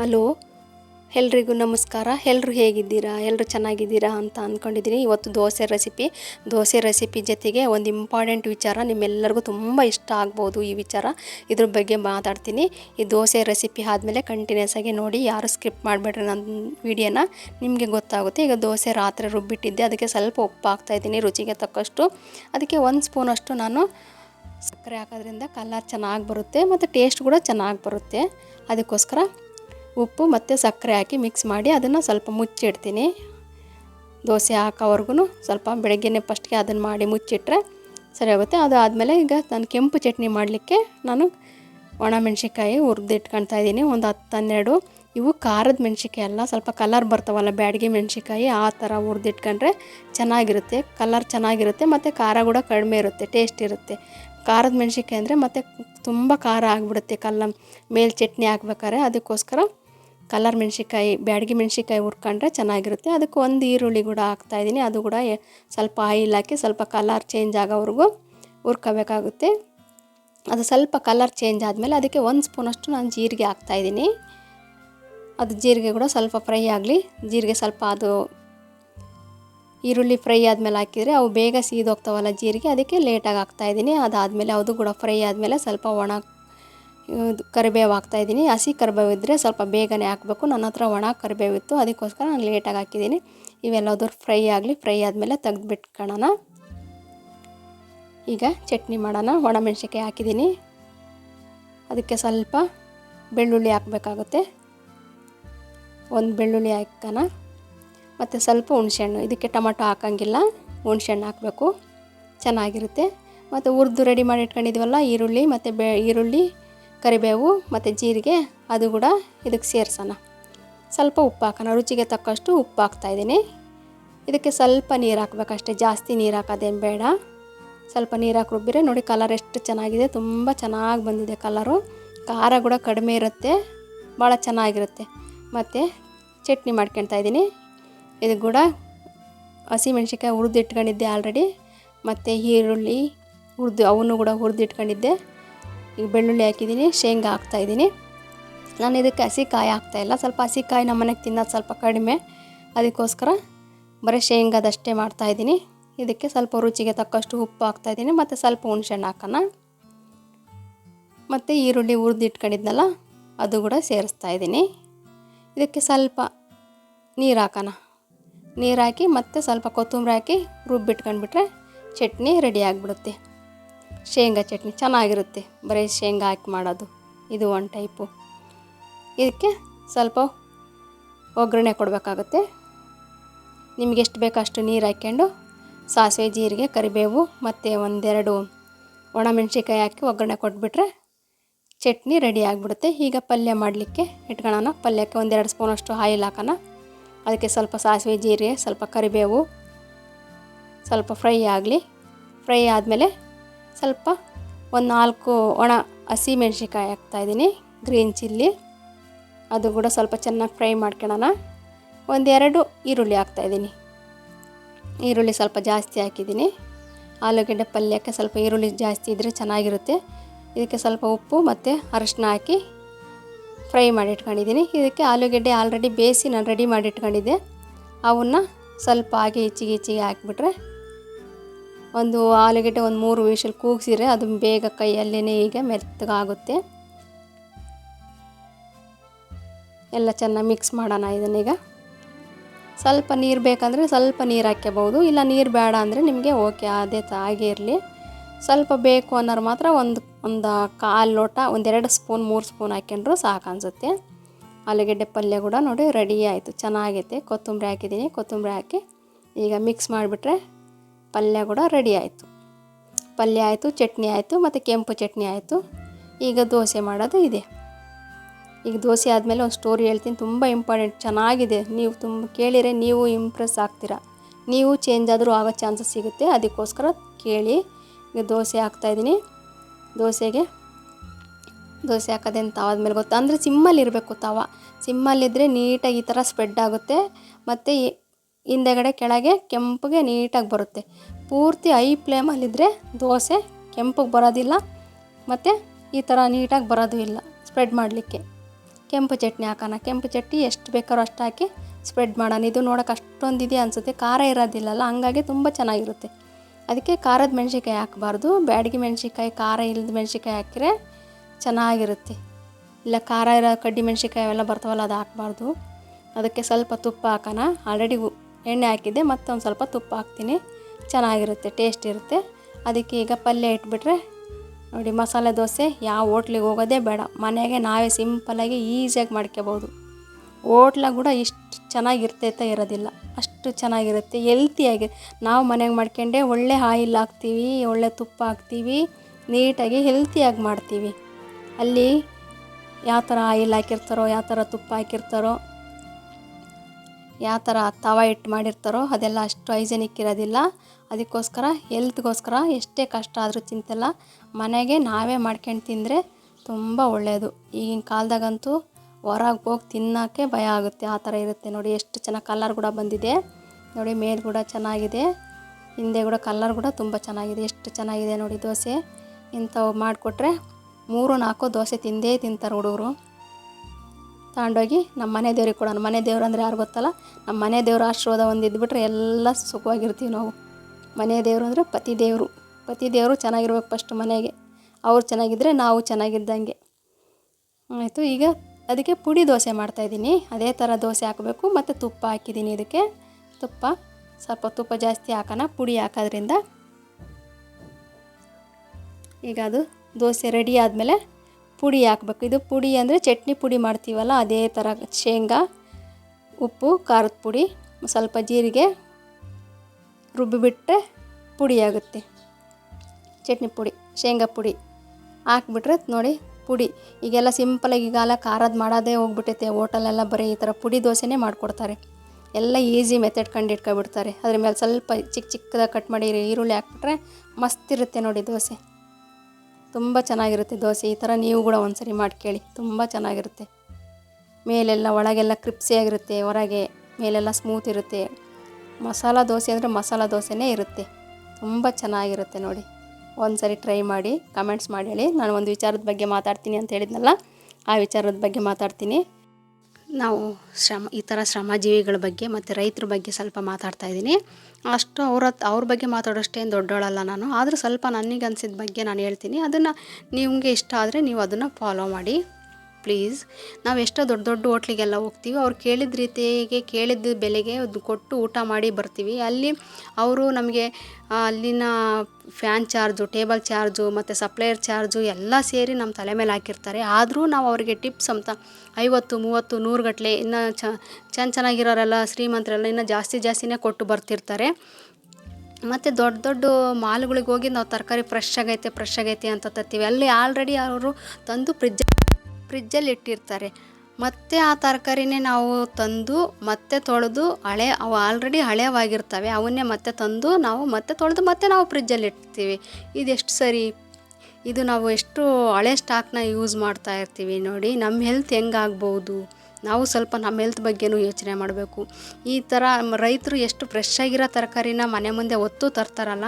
Hello? ಎಲ್ರಿಗೂ ನಮಸ್ಕಾರ. ಎಲ್ಲರೂ ಹೇಗಿದ್ದೀರಾ? ಎಲ್ಲರೂ ಚೆನ್ನಾಗಿದ್ದೀರಾ ಅಂತ ಅಂದ್ಕೊಂಡಿದ್ದೀನಿ. ಇವತ್ತು ದೋಸೆ ರೆಸಿಪಿ. ದೋಸೆ ರೆಸಿಪಿ ಜೊತೆಗೆ ಒಂದು ಇಂಪಾರ್ಟೆಂಟ್ ವಿಚಾರ ನಿಮ್ಮೆಲ್ಲರಿಗೂ ತುಂಬ ಇಷ್ಟ ಆಗ್ಬೋದು ಈ ವಿಚಾರ. ಇದ್ರ ಬಗ್ಗೆ ಮಾತಾಡ್ತೀನಿ. ಈ ದೋಸೆ ರೆಸಿಪಿ ಆದಮೇಲೆ ಕಂಟಿನ್ಯೂಸ್ ಆಗಿ ನೋಡಿ, ಯಾರು ಸ್ಕಿಪ್ ಮಾಡಬೇಡ್ರಿ ನನ್ನ ವಿಡಿಯೋನ. ನಿಮಗೆ ಗೊತ್ತಾಗುತ್ತೆ. ಈಗ ದೋಸೆ ರಾತ್ರಿ ರುಬ್ಬಿಟ್ಟಿದ್ದೆ. ಅದಕ್ಕೆ ಸ್ವಲ್ಪ ಉಪ್ಪು ಹಾಕ್ತಾಯಿದ್ದೀನಿ ರುಚಿಗೆ ತಕ್ಕಷ್ಟು. ಅದಕ್ಕೆ ಒಂದು ಸ್ಪೂನಷ್ಟು ನಾನು ಸಕ್ಕರೆ ಹಾಕೋದ್ರಿಂದ ಕಲರ್ ಚೆನ್ನಾಗಿ ಬರುತ್ತೆ, ಮತ್ತು ಟೇಸ್ಟ್ ಕೂಡ ಚೆನ್ನಾಗಿ ಬರುತ್ತೆ. ಅದಕ್ಕೋಸ್ಕರ ಉಪ್ಪು ಮತ್ತು ಸಕ್ಕರೆ ಹಾಕಿ ಮಿಕ್ಸ್ ಮಾಡಿ ಅದನ್ನು ಸ್ವಲ್ಪ ಮುಚ್ಚಿಡ್ತೀನಿ. ದೋಸೆ ಹಾಕೋವರೆಗೂ ಸ್ವಲ್ಪ ಬೆಳಗ್ಗೆನೇ ಫಸ್ಟ್ಗೆ ಅದನ್ನು ಮಾಡಿ ಮುಚ್ಚಿಟ್ರೆ ಸರಿ ಆಗುತ್ತೆ. ಅದು ಆದಮೇಲೆ ಈಗ ನಾನು ಕೆಂಪು ಚಟ್ನಿ ಮಾಡಲಿಕ್ಕೆ ನಾನು ಒಣ ಮೆಣಸಿನ್ಕಾಯಿ ಹುರಿದು ಇಟ್ಕೊಳ್ತಾ ಇದ್ದೀನಿ. ಒಂದು ಹತ್ತು ಹನ್ನೆರಡು ಇವು ಖಾರದ ಮೆಣಸಿನ್ಕಾಯಿ ಅಲ್ಲ, ಸ್ವಲ್ಪ ಕಲರ್ ಬರ್ತಾವಲ್ಲ ಬ್ಯಾಡಗಿ ಮೆಣಸಿನ್ಕಾಯಿ ಆ ಥರ ಹುರಿದಿಟ್ಕೊಂಡ್ರೆ ಚೆನ್ನಾಗಿರುತ್ತೆ. ಕಲರ್ ಚೆನ್ನಾಗಿರುತ್ತೆ ಮತ್ತು ಖಾರ ಕೂಡ ಕಡಿಮೆ ಇರುತ್ತೆ ಟೇಸ್ಟ್ ಇರುತ್ತೆ. ಖಾರದ ಮೆಣಸಿನ್ಕಾಯಿ ಅಂದರೆ ಮತ್ತು ತುಂಬ ಖಾರ ಆಗಿಬಿಡುತ್ತೆ. ಕಲ್ಲ, ಮೇಲೆ ಚಟ್ನಿ ಹಾಕ್ಬೇಕಾದ್ರೆ ಅದಕ್ಕೋಸ್ಕರ ಕಲರ್ ಮೆಣಸಿನ್ಕಾಯಿ, ಬ್ಯಾಡಗಿ ಮೆಣಸಿನ್ಕಾಯಿ ಹುರ್ಕೊಂಡ್ರೆ ಚೆನ್ನಾಗಿರುತ್ತೆ. ಅದಕ್ಕೆ ಒಂದು ಈರುಳ್ಳಿ ಕೂಡ ಹಾಕ್ತಾಯಿದ್ದೀನಿ ಅದು ಕೂಡ ಸ್ವಲ್ಪ ಆಯಿಲ್ ಹಾಕಿ ಸ್ವಲ್ಪ ಕಲರ್ ಚೇಂಜ್ ಆಗೋವರೆಗೂ ಹುರ್ಕೋಬೇಕಾಗುತ್ತೆ. ಅದು ಸ್ವಲ್ಪ ಕಲರ್ ಚೇಂಜ್ ಆದಮೇಲೆ ಅದಕ್ಕೆ ಒಂದು ಸ್ಪೂನಷ್ಟು ನಾನು ಜೀರಿಗೆ ಹಾಕ್ತಾಯಿದ್ದೀನಿ ಅದು ಜೀರಿಗೆ ಕೂಡ ಸ್ವಲ್ಪ ಫ್ರೈ ಆಗಲಿ. ಜೀರಿಗೆ ಸ್ವಲ್ಪ ಅದು ಈರುಳ್ಳಿ ಫ್ರೈ ಆದಮೇಲೆ ಹಾಕಿದರೆ ಅವು ಬೇಗ ಸೀದೋಗ್ತಾವಲ್ಲ ಜೀರಿಗೆ. ಅದಕ್ಕೆ ಲೇಟಾಗಿ ಹಾಕ್ತಾಯಿದ್ದೀನಿ ಅದಾದಮೇಲೆ ಅದು ಕೂಡ ಫ್ರೈ ಆದಮೇಲೆ ಸ್ವಲ್ಪ ಒಣ ಕರಿಬೇವು ಹಾಕ್ತಾಯಿದ್ದೀನಿ ಹಸಿ ಕರಿಬೇವು ಇದ್ದರೆ ಸ್ವಲ್ಪ ಬೇಗನೆ ಹಾಕಬೇಕು. ನನ್ನ ಹತ್ರ ಒಣ ಕರಿಬೇವು ಇತ್ತು. ಅದಕ್ಕೋಸ್ಕರ ನಾನು ಲೇಟಾಗಿ ಹಾಕಿದ್ದೀನಿ. ಇವೆಲ್ಲದೂ ಫ್ರೈ ಆಗಲಿ ಫ್ರೈ ಆದಮೇಲೆ ತೆಗೆದುಬಿಟ್ಕೊಳ್ಳೋಣ. ಈಗ ಚಟ್ನಿ ಮಾಡೋಣ. ಒಣ ಮೆಣಸಿನ್ಕಾಯಿ ಹಾಕಿದ್ದೀನಿ. ಅದಕ್ಕೆ ಸ್ವಲ್ಪ ಬೆಳ್ಳುಳ್ಳಿ ಹಾಕಬೇಕಾಗುತ್ತೆ. ಒಂದು ಬೆಳ್ಳುಳ್ಳಿ ಹಾಕೋಣ. ಮತ್ತು ಸ್ವಲ್ಪ ಹುಣಸೆಹಣ್ಣು. ಇದಕ್ಕೆ ಟೊಮಟೊ ಹಾಕೋಂಗಿಲ್ಲ. ಹುಣಸೆಹಣ್ಣು ಹಾಕಬೇಕು. ಚೆನ್ನಾಗಿರುತ್ತೆ. ಮತ್ತು ಹುರಿದು ರೆಡಿ ಮಾಡಿ ಇಟ್ಕೊಂಡಿದ್ವಲ್ಲ, ಈರುಳ್ಳಿ, ಮತ್ತು ಬೆ, ಈರುಳ್ಳಿ ಕರಿಬೇವು ಮತ್ತು ಜೀರಿಗೆ ಅದು ಕೂಡ ಇದಕ್ಕೆ ಸೇರಿಸೋಣ. ಸ್ವಲ್ಪ ಉಪ್ಪು ಹಾಕೋಣ. ರುಚಿಗೆ ತಕ್ಕಷ್ಟು ಉಪ್ಪು ಹಾಕ್ತಾಯಿದ್ದೀನಿ ಇದಕ್ಕೆ ಸ್ವಲ್ಪ ನೀರು ಹಾಕ್ಬೇಕಷ್ಟೇ. ಜಾಸ್ತಿ ನೀರು ಹಾಕೋದೇನು ಬೇಡ. ಸ್ವಲ್ಪ ನೀರು ಹಾಕಿ ರುಬ್ಬಿರೆ ನೋಡಿ ಕಲರ್ ಎಷ್ಟು ಚೆನ್ನಾಗಿದೆ. ತುಂಬ ಚೆನ್ನಾಗಿ ಬಂದಿದೆ ಕಲರು ಖಾರ ಕೂಡ ಕಡಿಮೆ ಇರುತ್ತೆ. ಭಾಳ ಚೆನ್ನಾಗಿರುತ್ತೆ. ಮತ್ತು ಚಟ್ನಿ ಮಾಡ್ಕೊಳ್ತಾ ಇದ್ದೀನಿ. ಇದು ಕೂಡ ಹಸಿ ಹುರಿದಿಟ್ಕೊಂಡಿದ್ದೆ ಆಲ್ರೆಡಿ ಮತ್ತು ಈರುಳ್ಳಿ ಹುರಿದು ಅವನ್ನು ಕೂಡ ಹುರಿದು ಇಟ್ಕೊಂಡಿದ್ದೆ ಈಗ ಬೆಳ್ಳುಳ್ಳಿ ಹಾಕಿದ್ದೀನಿ, ಶೇಂಗಾ ಹಾಕ್ತಾಯಿದ್ದೀನಿ ನಾನು ಇದಕ್ಕೆ ಹಸಿ ಕಾಯಿ ಹಾಕ್ತಾಯಿಲ್ಲ ಸ್ವಲ್ಪ ಹಸಿ ಕಾಯಿ ನಮ್ಮ ಮನೆಗೆ ತಿನ್ನೋದು ಸ್ವಲ್ಪ ಕಡಿಮೆ. ಅದಕ್ಕೋಸ್ಕರ ಬರೀ ಶೇಂಗಾದಷ್ಟೇ ಮಾಡ್ತಾಯಿದ್ದೀನಿ ಇದಕ್ಕೆ ಸ್ವಲ್ಪ ರುಚಿಗೆ ತಕ್ಕಷ್ಟು ಉಪ್ಪು ಹಾಕ್ತಾಯಿದ್ದೀನಿ ಮತ್ತು ಸ್ವಲ್ಪ ಹುಣ್ಸೆಹಣ್ಣು ಹಾಕೋಣ. ಮತ್ತು ಈರುಳ್ಳಿ ಹುರಿದಿಟ್ಕೊಂಡಿದ್ನಲ್ಲ, ಅದು ಕೂಡ ಸೇರಿಸ್ತಾ ಇದ್ದೀನಿ. ಇದಕ್ಕೆ ಸ್ವಲ್ಪ ನೀರು ಹಾಕೋಣ. ನೀರು ಹಾಕಿ ಮತ್ತು ಸ್ವಲ್ಪ ಕೊತ್ತಂಬರಿ ಹಾಕಿ ರುಬ್ಬಿಟ್ಕೊಂಡ್ಬಿಟ್ರೆ ಚಟ್ನಿ ರೆಡಿ ಆಗಿಬಿಡುತ್ತೆ. ಶೇಂಗಾ ಚಟ್ನಿ ಚೆನ್ನಾಗಿರುತ್ತೆ. ಬರೀ ಶೇಂಗಾ ಹಾಕಿ ಮಾಡೋದು. ಇದು ಒಂದು ಟೈಪು ಇದಕ್ಕೆ ಸ್ವಲ್ಪ ಒಗ್ಗರಣೆ ಕೊಡಬೇಕಾಗುತ್ತೆ. ನಿಮಗೆ ಎಷ್ಟು ಬೇಕೋ ಅಷ್ಟು ನೀರು ಹಾಕ್ಕೊಂಡು ಸಾಸಿವೆ, ಜೀರಿಗೆ, ಕರಿಬೇವು ಮತ್ತು ಒಂದೆರಡು ಒಣ ಮೆಣಸಿನ್ಕಾಯಿ ಹಾಕಿ ಒಗ್ಗರಣೆ ಕೊಟ್ಬಿಟ್ರೆ ಚಟ್ನಿ ರೆಡಿ ಆಗಿಬಿಡುತ್ತೆ. ಈಗ ಪಲ್ಯ ಮಾಡಲಿಕ್ಕೆ ಇಟ್ಕೊಳ್ಳೋಣ. ಪಲ್ಯಕ್ಕೆ ಒಂದೆರಡು ಸ್ಪೂನಷ್ಟು ಆಯಿಲ್ ಹಾಕೋಣ. ಅದಕ್ಕೆ ಸ್ವಲ್ಪ ಸಾಸಿವೆ, ಜೀರಿಗೆ, ಸ್ವಲ್ಪ ಕರಿಬೇವು, ಸ್ವಲ್ಪ ಫ್ರೈ ಆಗಲಿ. ಫ್ರೈ ಆದಮೇಲೆ ಸ್ವಲ್ಪ ಒಂದು ನಾಲ್ಕು ಒಣ ಹಸಿ ಮೆಣಸಿನ್ಕಾಯಿ ಹಾಕ್ತಾಯಿದ್ದೀನಿ ಗ್ರೀನ್ ಚಿಲ್ಲಿ. ಅದು ಕೂಡ ಸ್ವಲ್ಪ ಚೆನ್ನಾಗಿ ಫ್ರೈ ಮಾಡ್ಕೊಳ್ಳೋಣ. ಒಂದೆರಡು ಈರುಳ್ಳಿ ಹಾಕ್ತಾಯಿದ್ದೀನಿ ಈರುಳ್ಳಿ ಸ್ವಲ್ಪ ಜಾಸ್ತಿ ಹಾಕಿದ್ದೀನಿ. ಆಲೂಗಡ್ಡೆ ಪಲ್ಯಕ್ಕೆ ಸ್ವಲ್ಪ ಈರುಳ್ಳಿ ಜಾಸ್ತಿ ಇದ್ದರೆ ಚೆನ್ನಾಗಿರುತ್ತೆ. ಇದಕ್ಕೆ ಸ್ವಲ್ಪ ಉಪ್ಪು ಮತ್ತು ಅರಶಿನ ಹಾಕಿ ಫ್ರೈ ಮಾಡಿ ಇಟ್ಕೊಂಡಿದ್ದೀನಿ ಇದಕ್ಕೆ ಆಲೂಗೆಡ್ಡೆ ಆಲ್ರೆಡಿ ಬೇಯಿಸಿ ನಾನು ರೆಡಿ ಮಾಡಿ ಇಟ್ಕೊಂಡಿದ್ದೆ ಅವನ್ನ ಸ್ವಲ್ಪ ಹಾಗೆ ಹೆಚ್ಚಿಗೆ ಹೆಚ್ಚಿಗೆ ಹಾಕಿಬಿಟ್ರೆ ಒಂದು ಆಲೂಗಡ್ಡೆ ಒಂದು ಮೂರು ವಿಷಲ್ ಕೂಗಿಸಿದ್ರೆ ಅದು ಬೇಗ ಕೈಯಲ್ಲೇ ಈಗ ಮೆತ್ತಗಾಗುತ್ತೆ. ಎಲ್ಲ ಚೆನ್ನಾಗಿ ಮಿಕ್ಸ್ ಮಾಡೋಣ ಇದನ್ನೀಗ ಸ್ವಲ್ಪ ನೀರು ಬೇಕಂದರೆ ಸ್ವಲ್ಪ ನೀರು ಹಾಕ್ಕೋಬೋದು ಇಲ್ಲ ನೀರು ಬೇಡ ಅಂದರೆ ನಿಮಗೆ ಓಕೆ, ಅದೇ ತ ಹಾಗೆ ಇರಲಿ. ಸ್ವಲ್ಪ ಬೇಕು ಅನ್ನೋರು ಮಾತ್ರ ಒಂದು ಒಂದು ಕಾಲು ಲೋಟ ಒಂದೆರಡು ಸ್ಪೂನ್, ಮೂರು ಸ್ಪೂನ್ ಹಾಕ್ಕೊಂಡ್ರು ಸಾಕು ಅನಿಸುತ್ತೆ. ಆಲೂಗೆಡ್ಡೆ ಪಲ್ಯ ಕೂಡ ನೋಡಿ ರೆಡಿ ಆಯಿತು, ಚೆನ್ನಾಗೈತೆ. ಕೊತ್ತಂಬರಿ ಹಾಕಿದ್ದೀನಿ, ಕೊತ್ತಂಬರಿ ಹಾಕಿ ಈಗ ಮಿಕ್ಸ್ ಮಾಡಿಬಿಟ್ರೆ ಪಲ್ಯ ಕೂಡ ರೆಡಿ ಆಯಿತು. ಪಲ್ಯ ಆಯಿತು, ಚಟ್ನಿ ಆಯಿತು ಮತ್ತು ಕೆಂಪು ಚಟ್ನಿ ಆಯಿತು. ಈಗ ದೋಸೆ ಮಾಡೋದು ಇದೆ. ಈಗ ದೋಸೆ ಆದಮೇಲೆ ಒಂದು ಸ್ಟೋರಿ ಹೇಳ್ತೀನಿ. ತುಂಬ ಇಂಪಾರ್ಟೆಂಟ್ ಚೆನ್ನಾಗಿದೆ. ನೀವು ತುಂಬ ಕೇಳಿದರೆ ನೀವು ಇಂಪ್ರೆಸ್ ಆಗ್ತೀರಾ. ನೀವು ಚೇಂಜ್ ಆದರೂ ಆಗೋ ಚಾನ್ಸಸ್ ಸಿಗುತ್ತೆ. ಅದಕ್ಕೋಸ್ಕರ ಕೇಳಿ. ಈಗ ದೋಸೆ ಹಾಕ್ತಾಯಿದ್ದೀನಿ ದೋಸೆಗೆ. ದೋಸೆ ಹಾಕೋದೇನು ತಾವಾದ್ಮೇಲೆ ಗೊತ್ತಾ? ಅಂದರೆ ಸಿಮ್ಮಲ್ಲಿ ಇರಬೇಕು ತವ. ಸಿಮ್ಮಲ್ಲಿದ್ದರೆ ನೀಟಾಗಿ ಈ ಥರ ಸ್ಪ್ರೆಡ್ ಆಗುತ್ತೆ. ಮತ್ತು ಹಿಂದೆಗಡೆ ಕೆಳಗೆ ಕೆಂಪಗೆ ನೀಟಾಗಿ ಬರುತ್ತೆ. ಪೂರ್ತಿ ಐ ಫ್ಲೇಮಲ್ಲಿದ್ದರೆ ದೋಸೆ ಕೆಂಪಗೆ ಬರೋದಿಲ್ಲ, ಮತ್ತು ಈ ಥರ ನೀಟಾಗಿ ಬರೋದು ಇಲ್ಲ, ಸ್ಪ್ರೆಡ್ ಮಾಡಲಿಕ್ಕೆ. ಕೆಂಪು ಚಟ್ನಿ ಹಾಕೋಣ, ಕೆಂಪು ಚಟ್ನಿ ಎಷ್ಟು ಬೇಕಾದ್ರೂ ಅಷ್ಟು ಹಾಕಿ ಸ್ಪ್ರೆಡ್ ಮಾಡೋಣ. ಇದು ನೋಡೋಕೆ ಅಷ್ಟೊಂದು ಇದೆ ಅನಿಸುತ್ತೆ, ಖಾರ ಇರೋದಿಲ್ಲಲ್ಲ, ಹಂಗಾಗಿ ತುಂಬ ಚೆನ್ನಾಗಿರುತ್ತೆ. ಅದಕ್ಕೆ ಖಾರದ ಮೆಣಸಿನ್ಕಾಯಿ ಹಾಕಬಾರ್ದು, ಬ್ಯಾಡಗಿ ಮೆಣಸಿನ್ಕಾಯಿ, ಖಾರ ಇಲ್ಲದ ಮೆಣಸಿನ್ಕಾಯಿ ಹಾಕಿದ್ರೆ ಚೆನ್ನಾಗಿರುತ್ತೆ. ಇಲ್ಲ ಖಾರ ಇರೋ ಕಡ್ಡಿ ಮೆಣಸಿನ್ಕಾಯಿ ಅವೆಲ್ಲ ಬರ್ತಾವಲ್ಲ, ಅದು ಹಾಕಬಾರ್ದು. ಅದಕ್ಕೆ ಸ್ವಲ್ಪ ತುಪ್ಪ ಹಾಕೋಣ, ಆಲ್ರೆಡಿ ಎಣ್ಣೆ ಹಾಕಿದ್ದೆ, ಮತ್ತೊಂದು ಸ್ವಲ್ಪ ತುಪ್ಪ ಹಾಕ್ತೀನಿ. ಚೆನ್ನಾಗಿರುತ್ತೆ ಟೇಸ್ಟ್ ಇರುತ್ತೆ. ಅದಕ್ಕೆ ಈಗ ಪಲ್ಯ ಇಟ್ಬಿಟ್ರೆ, ನೋಡಿ ಮಸಾಲೆ ದೋಸೆ ಯಾವ ಹೋಟ್ಲಿಗೆ ಹೋಗೋದೇ ಬೇಡ. ಮನೆಗೆ ನಾವೇ ಸಿಂಪಲಾಗಿ ಈಸಿಯಾಗಿ ಮಾಡ್ಕೋಬೋದು. ಹೋಟ್ಲಾಗ ಕೂಡ ಇಷ್ಟು ಚೆನ್ನಾಗಿರ್ತೈತ ಇರೋದಿಲ್ಲ. ಅಷ್ಟು ಚೆನ್ನಾಗಿರುತ್ತೆ ಹೆಲ್ತಿಯಾಗಿ ನಾವು ಮನೆಗೆ ಮಾಡ್ಕೊಂಡೆ ಒಳ್ಳೆ ಆಯಿಲ್ ಹಾಕ್ತೀವಿ, ಒಳ್ಳೆ ತುಪ್ಪ ಹಾಕ್ತೀವಿ, ನೀಟಾಗಿ ಹೆಲ್ತಿಯಾಗಿ ಮಾಡ್ತೀವಿ. ಅಲ್ಲಿ ಯಾವ ಥರ ಆಯಿಲ್ ಹಾಕಿರ್ತಾರೋ ಯಾವ ಥರ ತುಪ್ಪ ಹಾಕಿರ್ತಾರೋ ಯಾವ ಥರ ತವ ಇಟ್ಟು ಮಾಡಿರ್ತಾರೋ ಅದೆಲ್ಲ ಅಷ್ಟು ಹೈಜೆನಿಕ್ ಇರೋದಿಲ್ಲ. ಅದಕ್ಕೋಸ್ಕರ ಹೆಲ್ತ್ಗೋಸ್ಕರ ಎಷ್ಟೇ ಕಷ್ಟ ಆದರೂ ತಿಂತಲ್ಲ ಮನೆಗೆ ನಾವೇ ಮಾಡ್ಕೊಂಡು ತಿಂದರೆ ತುಂಬ ಒಳ್ಳೆಯದು ಈಗಿನ ಕಾಲದಾಗಂತೂ ಹೊರಗೆ ಹೋಗಿ ತಿನ್ನೋಕ್ಕೆ ಭಯ ಆಗುತ್ತೆ. ಆ ಥರ ಇರುತ್ತೆ ನೋಡಿ, ಎಷ್ಟು ಚೆನ್ನಾಗಿ ಕಲರ್ ಕೂಡ ಬಂದಿದೆ. ನೋಡಿ, ಮೇಲೆ ಕೂಡ ಚೆನ್ನಾಗಿದೆ. ಹಿಂದೆ ಕೂಡ ಕಲರ್ ಕೂಡ ತುಂಬ ಚೆನ್ನಾಗಿದೆ. ಎಷ್ಟು ಚೆನ್ನಾಗಿದೆ ನೋಡಿ ದೋಸೆ. ಇಂಥವು ಮಾಡಿಕೊಟ್ರೆ ಮೂರು ನಾಲ್ಕು ದೋಸೆ ತಿಂದೇ ತಿಂತಾರೆ ಹುಡುಗರು. ತಗೊಂಡೋಗಿ ನಮ್ಮ ಮನೆ ದೇವ್ರಿಗೆ ಕೊಡೋಣ. ಮನೆ ದೇವ್ರು ಅಂದರೆ ಯಾರು ಗೊತ್ತಲ್ಲ? ನಮ್ಮ ಮನೆ ದೇವ್ರ ಆಶೀರ್ವಾದ ಒಂದು ಇದ್ಬಿಟ್ರೆ ಎಲ್ಲ ಸುಖವಾಗಿರ್ತೀವಿ ನಾವು. ಮನೆ ದೇವರು ಅಂದರೆ ಪತಿ ದೇವರು. ಪತಿ ದೇವರು ಚೆನ್ನಾಗಿರ್ಬೇಕು ಫಸ್ಟ್ ಮನೆಗೆ. ಅವ್ರು ಚೆನ್ನಾಗಿದ್ದರೆ ನಾವು ಚೆನ್ನಾಗಿದ್ದಂಗೆ. ಆಯಿತು, ಈಗ ಅದಕ್ಕೆ ಪುಡಿ ದೋಸೆ ಮಾಡ್ತಾಯಿದ್ದೀನಿ ಅದೇ ಥರ ದೋಸೆ ಹಾಕಬೇಕು. ಮತ್ತು ತುಪ್ಪ ಹಾಕಿದ್ದೀನಿ ಇದಕ್ಕೆ. ತುಪ್ಪ, ಸ್ವಲ್ಪ ತುಪ್ಪ ಜಾಸ್ತಿ ಹಾಕೋಣ. ಪುಡಿ ಹಾಕೋದ್ರಿಂದ ಈಗ ಅದು ದೋಸೆ ರೆಡಿ ಆದಮೇಲೆ ಪುಡಿ ಹಾಕ್ಬೇಕು. ಇದು ಪುಡಿ ಅಂದರೆ ಚಟ್ನಿ ಪುಡಿ ಮಾಡ್ತೀವಲ್ಲ, ಅದೇ ಥರ ಶೇಂಗಾ, ಉಪ್ಪು, ಖಾರದ ಪುಡಿ, ಸ್ವಲ್ಪ ಜೀರಿಗೆ ರುಬ್ಬಿಬಿಟ್ರೆ ಪುಡಿ ಆಗುತ್ತೆ. ಚಟ್ನಿ ಪುಡಿ, ಶೇಂಗಾ ಪುಡಿ ಹಾಕ್ಬಿಟ್ರೆ ನೋಡಿ ಪುಡಿ. ಈಗೆಲ್ಲ ಸಿಂಪಲಾಗಿ ಈಗಾಲ ಖಾರದ ಮಾಡೋದೇ ಹೋಗ್ಬಿಟ್ಟೈತೆ. ಹೋಟೆಲೆಲ್ಲ ಬರೀ ಈ ಥರ ಪುಡಿ ದೋಸೆನೇ ಮಾಡಿಕೊಡ್ತಾರೆ. ಎಲ್ಲ ಈಸಿ ಮೆಥಡ್ ಕಂಡು ಇಟ್ಕೊಬಿಡ್ತಾರೆ ಅದ್ರ ಮೇಲೆ ಸ್ವಲ್ಪ ಚಿಕ್ಕ ಚಿಕ್ಕದಾಗಿ ಕಟ್ ಮಾಡಿ ಈರುಳ್ಳಿ ಹಾಕ್ಬಿಟ್ರೆ ಮಸ್ತ್ ಇರುತ್ತೆ ನೋಡಿ ದೋಸೆ. ತುಂಬ ಚೆನ್ನಾಗಿರುತ್ತೆ ದೋಸೆ. ಈ ಥರ ನೀವು ಕೂಡ ಒಂದ್ಸರಿ ಮಾಡಿ ಕೇಳಿ. ತುಂಬ ಚೆನ್ನಾಗಿರುತ್ತೆ. ಮೇಲೆಲ್ಲ, ಒಳಗೆಲ್ಲ ಕ್ರಿಪ್ಸಿಯಾಗಿರುತ್ತೆ ಹೊರಗೆ ಮೇಲೆಲ್ಲ ಸ್ಮೂತ್ ಇರುತ್ತೆ. ಮಸಾಲ ದೋಸೆ ಅಂದರೆ ಮಸಾಲ ದೋಸೆನೇ ಇರುತ್ತೆ. ತುಂಬ ಚೆನ್ನಾಗಿರುತ್ತೆ ನೋಡಿ. ಒಂದು ಸರಿ ಟ್ರೈ ಮಾಡಿ ಕಮೆಂಟ್ಸ್ ಮಾಡಿ ಹೇಳಿ. ನಾನು ಒಂದು ವಿಚಾರದ ಬಗ್ಗೆ ಮಾತಾಡ್ತೀನಿ ಅಂತ ಹೇಳಿದ್ನಲ್ಲ, ಆ ವಿಚಾರದ ಬಗ್ಗೆ ಮಾತಾಡ್ತೀನಿ. ನಾವು ಶ್ರಮ, ಈ ಥರ ಶ್ರಮಜೀವಿಗಳ ಬಗ್ಗೆ ಮತ್ತು ರೈತರ ಬಗ್ಗೆ ಸ್ವಲ್ಪ ಮಾತಾಡ್ತಾ ಇದ್ದೀನಿ. ಅಷ್ಟು ಅವ್ರ ಅವ್ರ ಬಗ್ಗೆ ಮಾತಾಡೋಷ್ಟೇನು ದೊಡ್ಡೋಳಲ್ಲ ನಾನು. ಆದರೂ ಸ್ವಲ್ಪ ನನಗೆ ಅನ್ಸಿದ ಬಗ್ಗೆ ನಾನು ಹೇಳ್ತೀನಿ. ಅದನ್ನು ನಿಮಗೆ ಇಷ್ಟ ಆದರೆ ನೀವು ಅದನ್ನು ಫಾಲೋ ಮಾಡಿ. ಪ್ಲೀಸ್ ನಾವು ಎಷ್ಟೋ ದೊಡ್ಡ ದೊಡ್ಡ ಹೋಟ್ಲಿಗೆಲ್ಲ ಹೋಗ್ತೀವಿ. ಅವ್ರು ಕೇಳಿದ ರೀತಿಗೆ ಕೇಳಿದ ಬೆಲೆಗೆ ಅದು ಕೊಟ್ಟು ಊಟ ಮಾಡಿ ಬರ್ತೀವಿ. ಅಲ್ಲಿ ಅವರು ನಮಗೆ ಅಲ್ಲಿನ ಫ್ಯಾನ್ ಚಾರ್ಜು, ಟೇಬಲ್ ಚಾರ್ಜು ಮತ್ತು ಸಪ್ಲೈಯರ್ ಚಾರ್ಜು ಎಲ್ಲ ಸೇರಿ ನಮ್ಮ ತಲೆ ಮೇಲೆ ಹಾಕಿರ್ತಾರೆ. ಆದರೂ ನಾವು ಅವರಿಗೆ ಟಿಪ್ಸ್ ಅಂತ ಐವತ್ತು, ಮೂವತ್ತು, ನೂರು ಗಟ್ಟಲೆ ಇನ್ನು ಚೆನ್ನ ಚೆನ್ನಾಗಿರೋರೆಲ್ಲ ಶ್ರೀಮಂತರೆಲ್ಲ ಇನ್ನೂ ಜಾಸ್ತಿ ಜಾಸ್ತಿನೇ ಕೊಟ್ಟು ಬರ್ತಿರ್ತಾರೆ. ಮತ್ತು ದೊಡ್ಡ ದೊಡ್ಡ ಮಾಲ್ಗಳಿಗೆ ಹೋಗಿ ನಾವು ತರಕಾರಿ ಫ್ರೆಶ್ ಆಗೈತೆ ಫ್ರೆಶ್ ಆಗೈತೆ ಅಂತ ತರ್ತೀವಿ. ಅಲ್ಲಿ ಆಲ್ರೆಡಿ ಅವರು ತಂದು ಫ್ರಿಜ್ಜ ಫ್ರಿಜ್ಜಲ್ಲಿ ಇಟ್ಟಿರ್ತಾರೆ. ಮತ್ತೆ ಆ ತರಕಾರಿನೇ ನಾವು ತಂದು ಮತ್ತೆ ತೊಳೆದು ಹಳೆ, ಅವು ಆಲ್ರೆಡಿ ಹಳೆಯವಾಗಿರ್ತವೆ. ಅವನ್ನೇ ಮತ್ತೆ ತಂದು ನಾವು ಮತ್ತೆ ತೊಳೆದು ಮತ್ತೆ ನಾವು ಫ್ರಿಜ್ಜಲ್ಲಿ ಇಡ್ತೀವಿ. ಇದೆಷ್ಟು ಸರಿ? ಇದು ನಾವು ಎಷ್ಟು ಹಳೆ ಸ್ಟಾಕ್ನ ಯೂಸ್ ಮಾಡ್ತಾ ಇರ್ತೀವಿ ನೋಡಿ. ನಮ್ಮ ಹೆಲ್ತ್ ಹೆಂಗಾಗ್ಬೋದು? ನಾವು ಸ್ವಲ್ಪ ನಮ್ಮ ಹೆಲ್ತ್ ಬಗ್ಗೆನೂ ಯೋಚನೆ ಮಾಡಬೇಕು. ಈ ಥರ ರೈತರು ಎಷ್ಟು ಫ್ರೆಶ್ ಆಗಿರೋ ತರಕಾರಿನ ಮನೆ ಮುಂದೆ ಒತ್ತು ತರ್ತಾರಲ್ಲ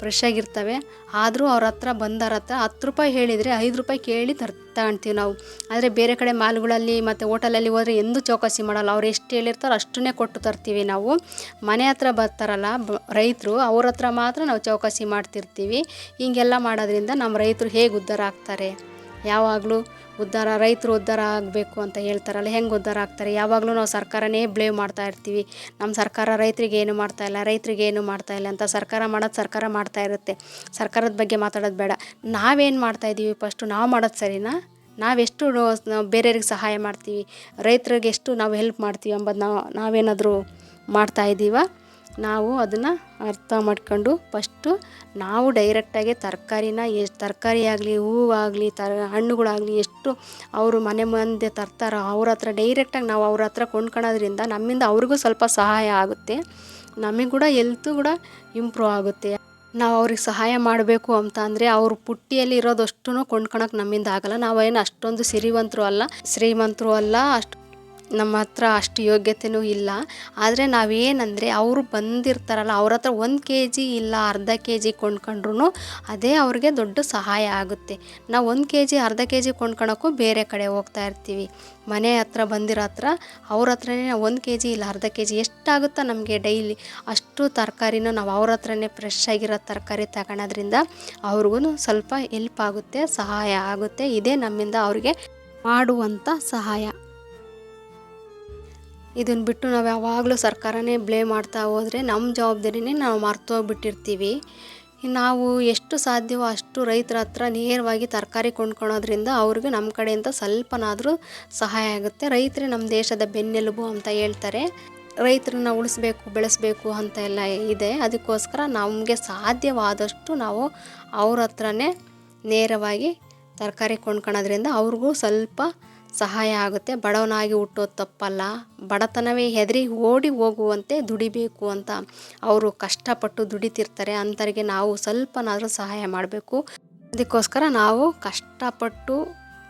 ಫ್ರೆಶ್ ಆಗಿರ್ತವೆ. ಆದರೂ ಅವ್ರ ಹತ್ರ ಬಂದವ್ರ ಹತ್ರ ಹತ್ತು ರೂಪಾಯಿ ಹೇಳಿದರೆ ಐದು ರೂಪಾಯಿ ಕೇಳಿ ತರ್ ತಗೊಳ್ತೀವಿ ನಾವು. ಆದರೆ ಬೇರೆ ಕಡೆ ಮಾಲ್ಗಳಲ್ಲಿ ಮತ್ತು ಹೋಟೆಲಲ್ಲಿ ಹೋದರೆ ಎಂದೂ ಚೌಕಾಸಿ ಮಾಡಲ್ಲ. ಅವ್ರು ಎಷ್ಟು ಹೇಳಿರ್ತಾರೋ ಅಷ್ಟನ್ನೇ ಕೊಟ್ಟು ತರ್ತೀವಿ ನಾವು. ಮನೆ ಹತ್ರ ಬರ್ತಾರಲ್ಲ ರೈತರು ಅವ್ರ ಹತ್ರ ಮಾತ್ರ ನಾವು ಚೌಕಾಸಿ ಮಾಡ್ತಿರ್ತೀವಿ. ಹೀಗೆಲ್ಲ ಮಾಡೋದ್ರಿಂದ ನಮ್ಮ ರೈತರು ಹೇಗೆ ಉದ್ಧಾರ ಆಗ್ತಾರೆ? ಯಾವಾಗಲೂ ಉದ್ಧಾರ, ರೈತರು ಉದ್ಧಾರ ಆಗಬೇಕು ಅಂತ ಹೇಳ್ತಾರಲ್ಲ, ಹೆಂಗೆ ಉದ್ಧಾರ ಆಗ್ತಾರೆ? ಯಾವಾಗಲೂ ನಾವು ಸರ್ಕಾರನೇ ಬ್ಲೇವ್ ಮಾಡ್ತಾ ಇರ್ತೀವಿ. ನಮ್ಮ ಸರ್ಕಾರ ರೈತರಿಗೆ ಏನು ಮಾಡ್ತಾ ಇಲ್ಲ, ರೈತರಿಗೆ ಏನು ಮಾಡ್ತಾ ಇಲ್ಲ ಅಂತ ಸರ್ಕಾರ ಮಾಡೋದು ಸರ್ಕಾರ ಮಾಡ್ತಾ ಇರುತ್ತೆ. ಸರ್ಕಾರದ ಬಗ್ಗೆ ಮಾತಾಡೋದು ಬೇಡ. ನಾವೇನು ಮಾಡ್ತಾ ಇದ್ದೀವಿ ಫಸ್ಟು ನಾವು ಮಾಡೋದು ಸರಿನಾ? ನಾವೆಷ್ಟು ಬೇರೆಯವ್ರಿಗೆ ಸಹಾಯ ಮಾಡ್ತೀವಿ? ರೈತರಿಗೆ ಎಷ್ಟು ನಾವು ಹೆಲ್ಪ್ ಮಾಡ್ತೀವಿ ಎಂಬುದು ನಾವು, ನಾವೇನಾದರೂ ಮಾಡ್ತಾ ಇದ್ದೀವ? ನಾವು ಅದನ್ನು ಅರ್ಥ ಮಾಡ್ಕೊಂಡು ಫಸ್ಟು ನಾವು ಡೈರೆಕ್ಟಾಗಿ ತರಕಾರಿನ ಎಷ್ಟು ತರಕಾರಿ ಆಗಲಿ ಹೂವಾಗಲಿ ತರ ಹಣ್ಣುಗಳಾಗಲಿ ಎಷ್ಟು ಅವರು ಮನೆ ಮುಂದೆ ತರ್ತಾರೋ ಅವ್ರ ಹತ್ರ ಡೈರೆಕ್ಟಾಗಿ ನಾವು ಅವ್ರ ಹತ್ರ ಕೊಂಡ್ಕೊಳೋದ್ರಿಂದ ನಮ್ಮಿಂದ ಅವ್ರಿಗೂ ಸ್ವಲ್ಪ ಸಹಾಯ ಆಗುತ್ತೆ. ನಮಗೆ ಕೂಡ ಎಲ್ತು ಕೂಡ ಇಂಪ್ರೂವ್ ಆಗುತ್ತೆ. ನಾವು ಅವ್ರಿಗೆ ಸಹಾಯ ಮಾಡಬೇಕು ಅಂತ ಅಂದರೆ ಅವ್ರ ಪುಟ್ಟಿಯಲ್ಲಿ ಇರೋದಷ್ಟು ಕೊಂಡ್ಕೊಳಕ್ಕೆ ನಮ್ಮಿಂದ ಆಗಲ್ಲ. ನಾವೇನು ಅಷ್ಟೊಂದು ಸಿರಿವಂತರು ಅಲ್ಲ. ಶ್ರೀಮಂತರು ಅಲ್ಲ, ಅಷ್ಟು ನಮ್ಮ ಹತ್ರ ಅಷ್ಟು ಯೋಗ್ಯತೆಯೂ ಇಲ್ಲ. ಆದರೆ ನಾವೇನಂದರೆ ಅವರು ಬಂದಿರ್ತಾರಲ್ಲ, ಅವ್ರ ಹತ್ರ ಒಂದು ಕೆ ಜಿ ಇಲ್ಲ ಅರ್ಧ ಕೆ ಜಿ ಕೊಂಡ್ಕೊಂಡ್ರು ಅದೇ ಅವ್ರಿಗೆ ದೊಡ್ಡ ಸಹಾಯ ಆಗುತ್ತೆ. ನಾವು ಒಂದು ಕೆ ಜಿ ಅರ್ಧ ಕೆ ಜಿ ಕೊಂಡ್ಕೊಳಕ್ಕೂ ಬೇರೆ ಕಡೆ ಹೋಗ್ತಾ ಇರ್ತೀವಿ. ಮನೆ ಹತ್ರ ಬಂದಿರೋ ಹತ್ರ ಅವ್ರ ಹತ್ರನೇ ಒಂದು ಕೆ ಜಿ ಇಲ್ಲ ಅರ್ಧ ಕೆ ಜಿ ಎಷ್ಟಾಗುತ್ತೋ ನಮಗೆ ಡೈಲಿ? ಅಷ್ಟು ತರಕಾರಿನೂ ನಾವು ಅವ್ರ ಹತ್ರನೇ ಫ್ರೆಶ್ ಆಗಿರೋ ತರಕಾರಿ ತಗೊಳೋದ್ರಿಂದ ಅವ್ರಿಗೂ ಸ್ವಲ್ಪ ಎಲ್ಪ್ ಆಗುತ್ತೆ, ಸಹಾಯ ಆಗುತ್ತೆ. ಇದೇ ನಮ್ಮಿಂದ ಅವ್ರಿಗೆ ಮಾಡುವಂಥ ಸಹಾಯ. ಇದನ್ನು ಬಿಟ್ಟು ನಾವು ಯಾವಾಗಲೂ ಸರ್ಕಾರನೇ ಬ್ಲೇಮ್ ಮಾಡ್ತಾ ಹೋದರೆ ನಮ್ಮ ಜವಾಬ್ದಾರಿನೇ ನಾವು ಮರ್ತೋಗ್ಬಿಟ್ಟಿರ್ತೀವಿ ನಾವು ಎಷ್ಟು ಸಾಧ್ಯವೋ ಅಷ್ಟು ರೈತರ ಹತ್ರ ನೇರವಾಗಿ ತರಕಾರಿ ಕೊಂಡ್ಕೊಳೋದ್ರಿಂದ ಅವ್ರಿಗೆ ನಮ್ಮ ಕಡೆಯಿಂದ ಸ್ವಲ್ಪನಾದರೂ ಸಹಾಯ ಆಗುತ್ತೆ. ರೈತರೇ ನಮ್ಮ ದೇಶದ ಬೆನ್ನೆಲುಬು ಅಂತ ಹೇಳ್ತಾರೆ. ರೈತರನ್ನ ಉಳಿಸ್ಬೇಕು, ಬೆಳೆಸಬೇಕು ಅಂತ ಎಲ್ಲ ಇದೆ. ಅದಕ್ಕೋಸ್ಕರ ನಮಗೆ ಸಾಧ್ಯವಾದಷ್ಟು ನಾವು ಅವ್ರ ಹತ್ರನೇ ನೇರವಾಗಿ ತರಕಾರಿ ಕೊಂಡ್ಕೊಳೋದ್ರಿಂದ ಅವ್ರಿಗೂ ಸ್ವಲ್ಪ ಸಹಾಯ ಆಗುತ್ತೆ. ಬಡವನಾಗಿ ಹುಟ್ಟೋದು ತಪ್ಪಲ್ಲ. ಬಡತನವೇ ಹೆದರಿ ಓಡಿ ಹೋಗುವಂತೆ ದುಡಿಬೇಕು ಅಂತ ಅವರು ಕಷ್ಟಪಟ್ಟು ದುಡಿತಿರ್ತಾರೆ. ಅಂಥವ್ರಿಗೆ ನಾವು ಸ್ವಲ್ಪನಾದರೂ ಸಹಾಯ ಮಾಡಬೇಕು. ಅದಕ್ಕೋಸ್ಕರ ನಾವು ಕಷ್ಟಪಟ್ಟು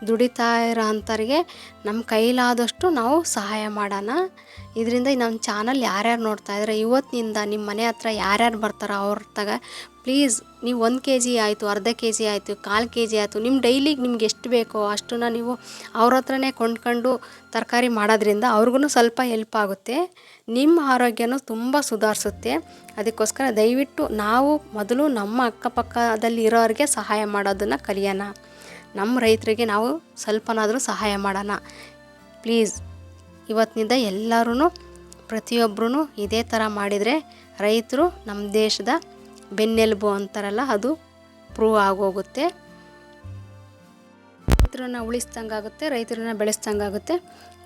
ದುಡಿತಾ ಇರೋ ಅಂಥವ್ರಿಗೆ ನಮ್ಮ ಕೈಲಾದಷ್ಟು ನಾವು ಸಹಾಯ ಮಾಡೋಣ. ಇದರಿಂದ ನಮ್ಮ ಚಾನಲ್ ಯಾರ್ಯಾರು ನೋಡ್ತಾ ಇದ್ದಾರೆ, ಇವತ್ತಿನಿಂದ ನಿಮ್ಮ ಮನೆ ಹತ್ರ ಯಾರ್ಯಾರು ಬರ್ತಾರೋ ಅವ್ರ ತಗ ಪ್ಲೀಸ್ ನೀವು ಒಂದು ಕೆ ಜಿ ಆಯಿತು, ಅರ್ಧ ಕೆ ಜಿ ಆಯಿತು, ಕಾಲು ಕೆ ಜಿ ಆಯಿತು, ನಿಮ್ಮ ಡೈಲಿಗೆ ನಿಮ್ಗೆ ಎಷ್ಟು ಬೇಕೋ ಅಷ್ಟನ್ನ ನೀವು ಅವ್ರ ಹತ್ರನೇ ಕೊಂಡ್ಕೊಂಡು ತರಕಾರಿ ಮಾಡೋದ್ರಿಂದ ಅವ್ರಿಗೂ ಸ್ವಲ್ಪ ಹೆಲ್ಪ್ ಆಗುತ್ತೆ. ನಿಮ್ಮ ಆರೋಗ್ಯನೂ ತುಂಬ ಸುಧಾರಿಸುತ್ತೆ. ಅದಕ್ಕೋಸ್ಕರ ದಯವಿಟ್ಟು ನಾವು ಮೊದಲು ನಮ್ಮ ಅಕ್ಕಪಕ್ಕದಲ್ಲಿ ಇರೋರಿಗೆ ಸಹಾಯ ಮಾಡೋದನ್ನು ಕಲಿಯೋಣ. ನಮ್ಮ ರೈತರಿಗೆ ನಾವು ಸ್ವಲ್ಪನಾದರೂ ಸಹಾಯ ಮಾಡೋಣ. ಪ್ಲೀಸ್, ಇವತ್ತಿನಿಂದ ಎಲ್ಲರೂ ಪ್ರತಿಯೊಬ್ಬರೂ ಇದೇ ಥರ ಮಾಡಿದರೆ ರೈತರು ನಮ್ಮ ದೇಶದ ಬೆನ್ನೆಲುಬು ಅಂತಾರಲ್ಲ, ಅದು ಪ್ರೂವ್ ಆಗೋಗುತ್ತೆ. ರೈತರನ್ನ ಉಳಿಸ್ದಂಗಾಗುತ್ತೆ ರೈತರನ್ನ ಬೆಳೆಸ್ದಂಗಾಗುತ್ತೆ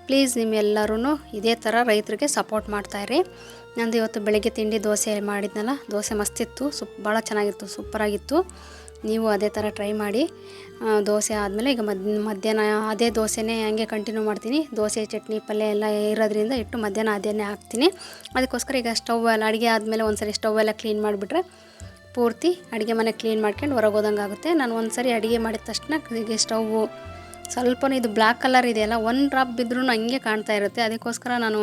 ಪ್ಲೀಸ್ ನಿಮ್ಮೆಲ್ಲರೂ ಇದೇ ಥರ ರೈತರಿಗೆ ಸಪೋರ್ಟ್ ಮಾಡ್ತಾಯಿರಿ ನಂದು ಇವತ್ತು ಬೆಳಗ್ಗೆ ತಿಂಡಿ ದೋಸೆ ಮಾಡಿದ್ನಲ್ಲ, ದೋಸೆ ಮಸ್ತಿತ್ತು ಸುಪ್ ಭಾಳ ಚೆನ್ನಾಗಿತ್ತು, ಸೂಪರಾಗಿತ್ತು. ನೀವು ಅದೇ ಥರ ಟ್ರೈ ಮಾಡಿ ದೋಸೆ ಆದಮೇಲೆ ಈಗ ಮದ್, ಮಧ್ಯಾಹ್ನ, ಅದೇ ದೋಸೆನೇ ಹಂಗೆ ಕಂಟಿನ್ಯೂ ಮಾಡ್ತೀನಿ. ದೋಸೆ, ಚಟ್ನಿ, ಪಲ್ಯ ಎಲ್ಲ ಇರೋದ್ರಿಂದ ಇಟ್ಟು ಮಧ್ಯಾಹ್ನ ಅದೇನೇ ಹಾಕ್ತೀನಿ. ಅದಕ್ಕೋಸ್ಕರ ಈಗ ಸ್ಟವ್ ಎಲ್ಲ, ಅಡುಗೆ ಆದಮೇಲೆ ಒಂದ್ಸರಿ ಸ್ಟವ್ ಎಲ್ಲ ಕ್ಲೀನ್ ಮಾಡಿಬಿಟ್ರೆ ಪೂರ್ತಿ ಅಡುಗೆ ಮನೆ ಕ್ಲೀನ್ ಮಾಡ್ಕೊಂಡು ಹೊರಗೆ ಹೋದಂಗೆ ಆಗುತ್ತೆ. ನಾನು ಒಂದು ಸರಿ ಅಡುಗೆ ಮಾಡಿದ ತಕ್ಷಣ ಈಗ ಸ್ಟವ್ವು ಸ್ವಲ್ಪ ಇದು ಬ್ಲ್ಯಾಕ್ ಕಲರ್ ಇದೆಯಲ್ಲ ಒನ್ ಡ್ರಾಪ್ ಬಿದ್ದರೂ ಹಂಗೆ ಕಾಣ್ತಾ ಇರುತ್ತೆ. ಅದಕ್ಕೋಸ್ಕರ ನಾನು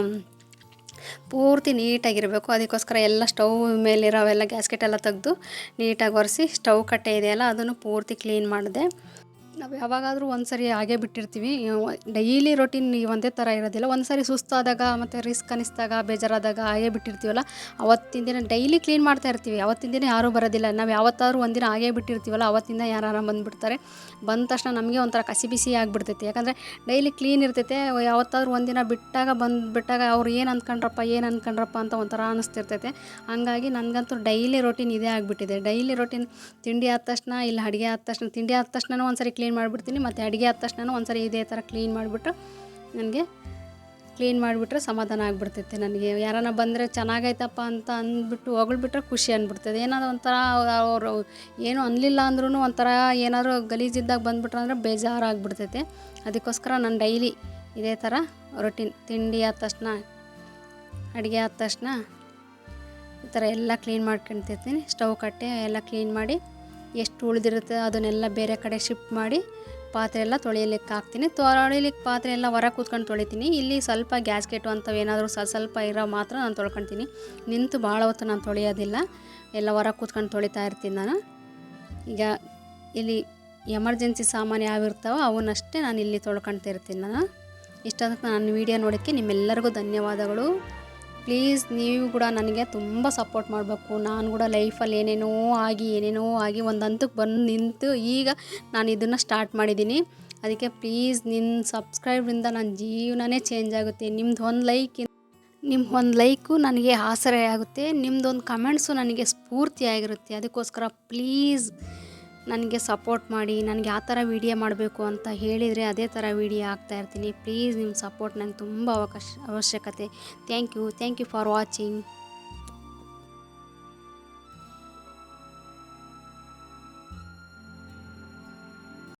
ಪೂರ್ತಿ ನೀಟಾಗಿರಬೇಕು. ಅದಕ್ಕೋಸ್ಕರ ಎಲ್ಲ ಸ್ಟವ್ ಮೇಲಿರೋವೆಲ್ಲ ಗ್ಯಾಸ್ಕೆಟ್ ಎಲ್ಲ ತೆಗೆದು ನೀಟಾಗಿ ಒರೆಸಿ ಸ್ಟವ್ ಕಟ್ಟೆ ಇದೆಯಲ್ಲ, ಅದನ್ನು ಪೂರ್ತಿ ಕ್ಲೀನ್ ಮಾಡಿದೆ. ನಾವು ಯಾವಾಗಾದರೂ ಒಂದು ಸರಿ ಹಾಗೆ ಬಿಟ್ಟಿರ್ತೀವಿ. ಡೈಲಿ ರೊಟೀನ್ ಒಂದೇ ಥರ ಇರೋದಿಲ್ಲ. ಒಂದು ಸರಿ ಸುಸ್ತಾದಾಗ ಮತ್ತು ರಿಸ್ಕ್ ಅನಿಸಿದಾಗ, ಬೇಜಾರಾದಾಗ ಹಾಗೆ ಬಿಟ್ಟಿರ್ತೀವಲ್ಲ. ಅವತ್ತಿನ ದಿನ ಡೈಲಿ ಕ್ಲೀನ್ ಮಾಡ್ತಾ ಇರ್ತೀವಿ. ಅವತ್ತಿನ ದಿನ ಯಾರೂ ಬರೋದಿಲ್ಲ. ನಾವು ಯಾವತ್ತಾದರೂ ಒಂದಿನ ಹಾಗೆ ಬಿಟ್ಟಿರ್ತೀವಲ್ಲ, ಅವತ್ತಿಂದ ಯಾರು ಬಂದುಬಿಡ್ತಾರೆ. ಬಂದ ತಕ್ಷಣ ನಮಗೆ ಒಂಥರ ಕಸಿ ಬಿಸಿ ಆಗಿಬಿಡ್ತೈತಿ. ಯಾಕಂದರೆ ಡೈಲಿ ಕ್ಲೀನ್ ಇರ್ತೈತೆ. ಯಾವತ್ತಾದ್ರೂ ಒಂದಿನ ಬಿಟ್ಟಾಗ ಬಂದುಬಿಟ್ಟಾಗ ಅವ್ರು ಏನು ಅಂದ್ಕೊಂಡ್ರಪ್ಪ ಏನು ಅಂದ್ಕೊಂಡ್ರಪ್ಪ ಅಂತ ಒಂಥರ ಅನಿಸ್ತಿರ್ತೈತೆ. ಹಂಗಾಗಿ ನನಗಂತೂ ಡೈಲಿ ರೊಟೀನ್ ಇದೇ ಆಗಿಬಿಟ್ಟಿದೆ. ಡೈಲಿ ರೊಟೀನ್ ತಿಂಡಿ ಆದ ತಕ್ಷಣ ಇಲ್ಲ, ಅಡುಗೆ ಆದ ತಕ್ಷಣ ತಿಂಡಿ ಆದ ತಕ್ಷಣ ಒಂದ್ಸರಿ ಕ್ಲೀನ್ ಮಾಡಿಬಿಡ್ತೀನಿ. ಮತ್ತು ಅಡುಗೆ ಆದ ತಕ್ಷಣ ಒಂದ್ಸರಿ ಇದೇ ಥರ ಕ್ಲೀನ್ ಮಾಡಿಬಿಟ್ಟು ನನಗೆ ಕ್ಲೀನ್ ಮಾಡಿಬಿಟ್ರೆ ಸಮಾಧಾನ ಆಗಿಬಿಡ್ತೈತೆ ನನಗೆ. ಯಾರನ್ನ ಬಂದರೆ ಚೆನ್ನಾಗೈತಪ್ಪ ಅಂತ ಅಂದ್ಬಿಟ್ಟು ಹೊಗಳ್ಬಿಟ್ರೆ ಖುಷಿ ಅಂದ್ಬಿಡ್ತದೆ ಏನಾದ್ರು ಒಂಥರ ಅವರು ಏನು ಅನ್ನಲಿಲ್ಲ ಅಂದ್ರೂ ಒಂಥರ ಏನಾದರೂ ಗಲೀಜಿದ್ದಾಗ ಬಂದ್ಬಿಟ್ರೆ ಅಂದರೆ ಬೇಜಾರಾಗ್ಬಿಡ್ತೈತೆ. ಅದಕ್ಕೋಸ್ಕರ ನಾನು ಡೈಲಿ ಇದೇ ಥರ ರೊಟೀನ್ ತಿಂಡಿ ಆದ ತಕ್ಷಣ, ಅಡುಗೆ ಆದ ತಕ್ಷಣ ಈ ಥರ ಎಲ್ಲ ಕ್ಲೀನ್ ಮಾಡ್ಕೊತಿರ್ತೀನಿ ಸ್ಟವ್ ಕಟ್ಟೆ ಎಲ್ಲ ಕ್ಲೀನ್ ಮಾಡಿ ಎಷ್ಟು ಉಳಿದಿರುತ್ತೆ ಅದನ್ನೆಲ್ಲ ಬೇರೆ ಕಡೆ ಶಿಫ್ಟ್ ಮಾಡಿ ಪಾತ್ರೆ ಎಲ್ಲ ತೊಳೆಯಲಿಕ್ಕೆ ಹಾಕ್ತೀನಿ. ತೊಳಿಲಿಕ್ಕೆ ಪಾತ್ರೆ ಎಲ್ಲ ಹೊರ ಕೂತ್ಕೊಂಡು ತೊಳಿತೀನಿ. ಇಲ್ಲಿ ಸ್ವಲ್ಪ ಗ್ಯಾಸ್ಕೆಟು ಅಂಥವು ಏನಾದರೂ ಸ್ವಲ್ಪ ಸ್ವಲ್ಪ ಇರೋ ಮಾತ್ರ ನಾನು ತೊಳ್ಕೊತೀನಿ. ನಿಂತು ಭಾಳ ಹೊತ್ತು ನಾನು ತೊಳೆಯೋದಿಲ್ಲ. ಎಲ್ಲ ಹೊರ ಕೂತ್ಕೊಂಡು ತೊಳಿತಾ ಇರ್ತೀನಿ ನಾನು. ಈಗ ಇಲ್ಲಿ ಎಮರ್ಜೆನ್ಸಿ ಸಾಮಾನು ಯಾವಿರ್ತಾವೋ ಅವನ್ನಷ್ಟೇ ನಾನು ಇಲ್ಲಿ ತೊಳ್ಕೊಳ್ತಾ ನಾನು. ಇಷ್ಟೊಂದು ನಾನು ವೀಡಿಯೋ ನೋಡೋಕ್ಕೆ ನಿಮ್ಮೆಲ್ಲರಿಗೂ ಧನ್ಯವಾದಗಳು. ಪ್ಲೀಸ್ ನೀವು ಕೂಡ ನನಗೆ ತುಂಬ ಸಪೋರ್ಟ್ ಮಾಡಬೇಕು. ನಾನು ಕೂಡ ಲೈಫಲ್ಲಿ ಏನೇನೋ ಆಗಿ ಏನೇನೋ ಆಗಿ ಒಂದು ಹಂತಕ್ಕೆ ಬಂದು ನಿಂತು ಈಗ ನಾನು ಇದನ್ನು ಸ್ಟಾರ್ಟ್ ಮಾಡಿದ್ದೀನಿ. ಅದಕ್ಕೆ ಪ್ಲೀಸ್ ನಿನ್ನ ಸಬ್ಸ್ಕ್ರೈಬ್ರಿಂದ ನನ್ನ ಜೀವನನೇ ಚೇಂಜ್ ಆಗುತ್ತೆ. ನಿಮ್ದು ಒಂದು ಲೈಕ್ ನಿಮ್ಮ ಒಂದು ಲೈಕು ನನಗೆ ಆಸರೆ ಆಗುತ್ತೆ. ನಿಮ್ಮದೊಂದು ಕಮೆಂಟ್ಸು ನನಗೆ ಸ್ಫೂರ್ತಿಯಾಗಿರುತ್ತೆ ಅದಕ್ಕೋಸ್ಕರ ಪ್ಲೀಸ್ ನನಗೆ ಸಪೋರ್ಟ್ ಮಾಡಿ, ನನಗೆ ಯಾವ ಥರ ವೀಡಿಯೋ ಮಾಡಬೇಕು ಅಂತ ಹೇಳಿದರೆ ಅದೇ ಥರ ವೀಡಿಯೋ ಇರ್ತೀನಿ. ಪ್ಲೀಸ್ ನಿಮ್ಮ ಸಪೋರ್ಟ್ ನಂಗೆ ತುಂಬ ಅವಕಾಶ, ಅವಶ್ಯಕತೆ. Thank you thank you for watching.